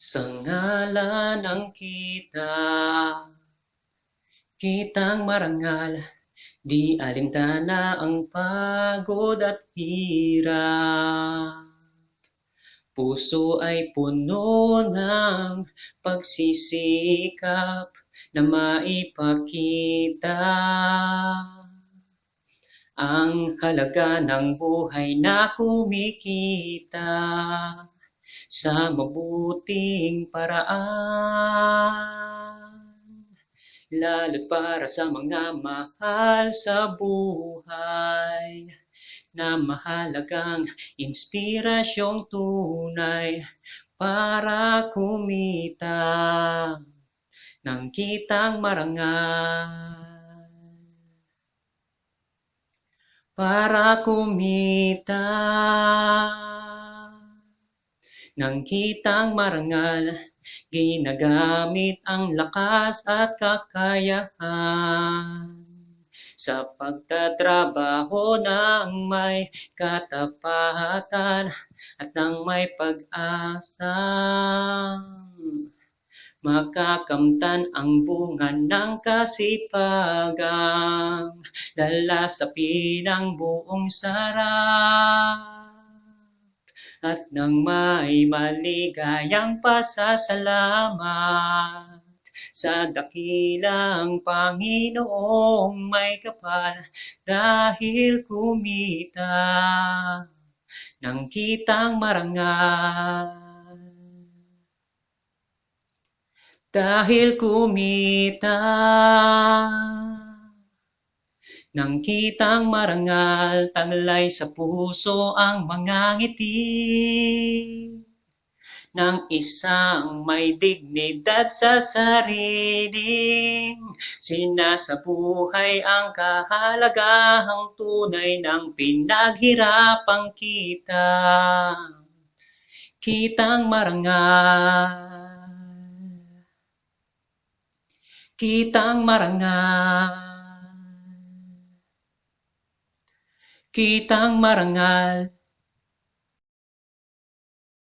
Sa ngalan ng kita, kitang marangal, di alintana ang pagod at hirap. Puso ay puno ng pagsisikap na maipakita ang halaga ng buhay na kumikita sa mabuting paraan. Lalo't para sa mga mahal sa buhay na mahalagang inspirasyong tunay para kumita ng kitang marangal. Para kumita ng kitang marangal, ginagamit ang lakas at kakayahan sa pagtatrabaho ng may katapatan at ng may pag-asa. Makakamtan ang bunga ng kasipagang dala sa pinang buong sarap at ng may maligayang pasasalamat sa dakilang Panginoong may kapal dahil kumita ng kitang marangal. Dahil kumita ng kitang marangal, taglay sa puso ang mga ngiti ng isang may dignidad sa sariling sinasabuhay ang kahalagahang tunay ng pinaghirapang kita. Kitang marangal. Kitang marangal. Kitang marangal